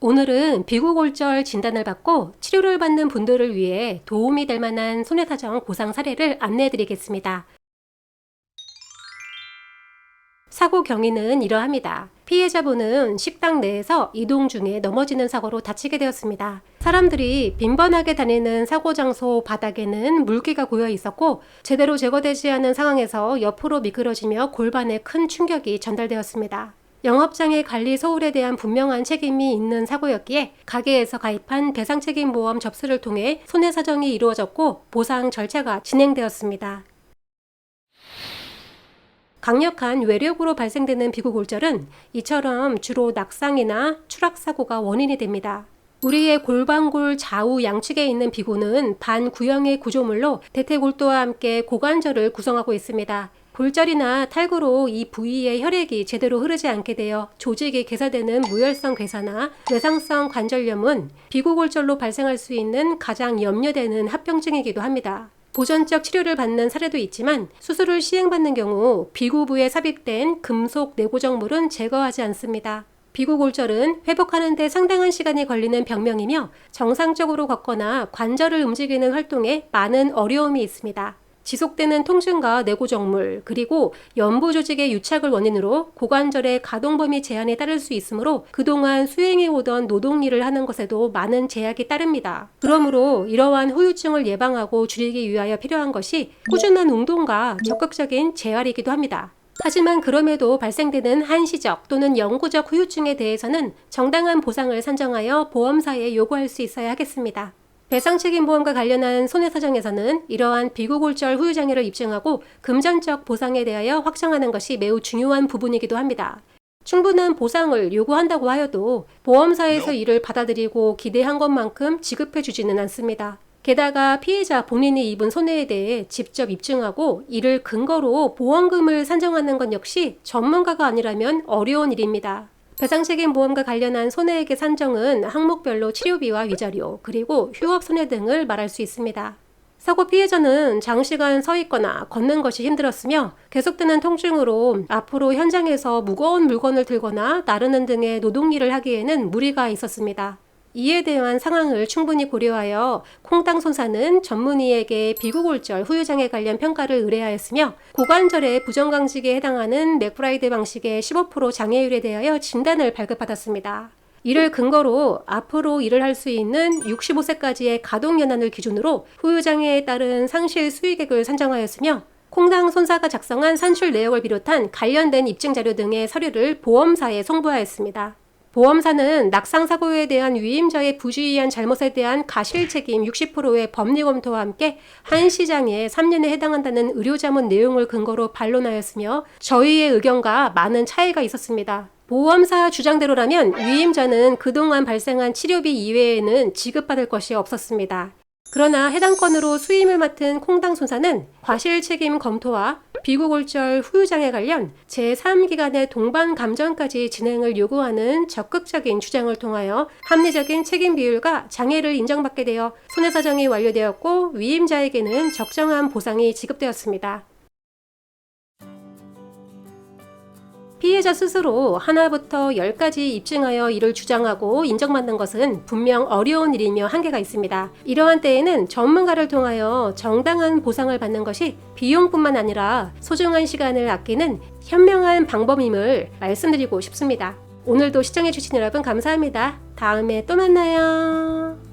오늘은 비구골절 진단을 받고 치료를 받는 분들을 위해 도움이 될 만한 손해사정 보상 사례를 안내해 드리겠습니다. 사고 경위는 이러합니다. 피해자분은 식당 내에서 이동 중에 넘어지는 사고로 다치게 되었습니다. 사람들이 빈번하게 다니는 사고 장소 바닥에는 물기가 고여 있었고 제대로 제거되지 않은 상황에서 옆으로 미끄러지며 골반에 큰 충격이 전달되었습니다. 영업장의 관리 소홀에 대한 분명한 책임이 있는 사고였기에 가게에서 가입한 대상책임 보험 접수를 통해 손해 사정이 이루어졌고 보상 절차가 진행되었습니다. 강력한 외력으로 발생되는 비구골절은 이처럼 주로 낙상이나 추락사고가 원인이 됩니다. 우리의 골반골 좌우 양측에 있는 비구는 반구형의 구조물로 대퇴골도와 함께 고관절을 구성하고 있습니다. 골절이나 탈구로 이 부위의 혈액이 제대로 흐르지 않게 되어 조직이 괴사되는 무혈성 괴사나 외상성 관절염은 비구골절로 발생할 수 있는 가장 염려되는 합병증이기도 합니다. 보전적 치료를 받는 사례도 있지만 수술을 시행받는 경우 비구부에 삽입된 금속 내고정물은 제거하지 않습니다. 비구골절은 회복하는 데 상당한 시간이 걸리는 병명이며 정상적으로 걷거나 관절을 움직이는 활동에 많은 어려움이 있습니다. 지속되는 통증과 내고정물 그리고 연부 조직의 유착을 원인으로 고관절의 가동 범위 제한에 따를 수 있으므로 그동안 수행해 오던 노동 일을 하는 것에도 많은 제약이 따릅니다. 그러므로 이러한 후유증을 예방하고 줄이기 위하여 필요한 것이 꾸준한 운동과 적극적인 재활이기도 합니다. 하지만 그럼에도 발생되는 한시적 또는 영구적 후유증에 대해서는 정당한 보상을 산정하여 보험사에 요구할 수 있어야 하겠습니다. 배상 책임 보험과 관련한 손해 사정에서는 이러한 비구골절 후유 장애를 입증하고 금전적 보상에 대하여 확정하는 것이 매우 중요한 부분이기도 합니다. 충분한 보상을 요구한다고 하여도 보험사에서 이를 받아들이고 기대한 것만큼 지급해 주지는 않습니다. 게다가 피해자 본인이 입은 손해에 대해 직접 입증하고 이를 근거로 보험금을 산정하는 것 역시 전문가가 아니라면 어려운 일입니다. 배상책임 보험과 관련한 손해액의 산정은 항목별로 치료비와 위자료, 그리고 휴업 손해 등을 말할 수 있습니다. 사고 피해자는 장시간 서 있거나 걷는 것이 힘들었으며 계속되는 통증으로 앞으로 현장에서 무거운 물건을 들거나 나르는 등의 노동일을 하기에는 무리가 있었습니다. 이에 대한 상황을 충분히 고려하여 콩땅 손사는 전문의에게 비구골절 후유장애 관련 평가를 의뢰하였으며 고관절의 부정강직에 해당하는 맥브라이드 방식의 15% 장애율에 대하여 진단을 발급받았습니다. 이를 근거로 앞으로 일을 할 수 있는 65세까지의 가동 연한을 기준으로 후유장애에 따른 상실 수익액을 산정하였으며 콩당 손사가 작성한 산출 내역을 비롯한 관련된 입증 자료 등의 서류를 보험사에 송부하였습니다. 보험사는 낙상사고에 대한 위임자의 부주의한 잘못에 대한 가실 책임 60%의 법리 검토와 함께 한 시장에 3년에 해당한다는 의료자문 내용을 근거로 반론하였으며 저희의 의견과 많은 차이가 있었습니다. 보험사 주장대로라면 위임자는 그동안 발생한 치료비 이외에는 지급받을 것이 없었습니다. 그러나 해당 건으로 수임을 맡은 콩당 손사는 과실 책임 검토와 비구골절 후유장애 관련 제3기관의 동반 감정까지 진행을 요구하는 적극적인 주장을 통하여 합리적인 책임 비율과 장애를 인정받게 되어 손해 사정이 완료되었고 위임자에게는 적정한 보상이 지급되었습니다. 피해자 스스로 하나부터 열까지 입증하여 이를 주장하고 인정받는 것은 분명 어려운 일이며 한계가 있습니다. 이러한 때에는 전문가를 통하여 정당한 보상을 받는 것이 비용뿐만 아니라 소중한 시간을 아끼는 현명한 방법임을 말씀드리고 싶습니다. 오늘도 시청해주신 여러분 감사합니다. 다음에 또 만나요.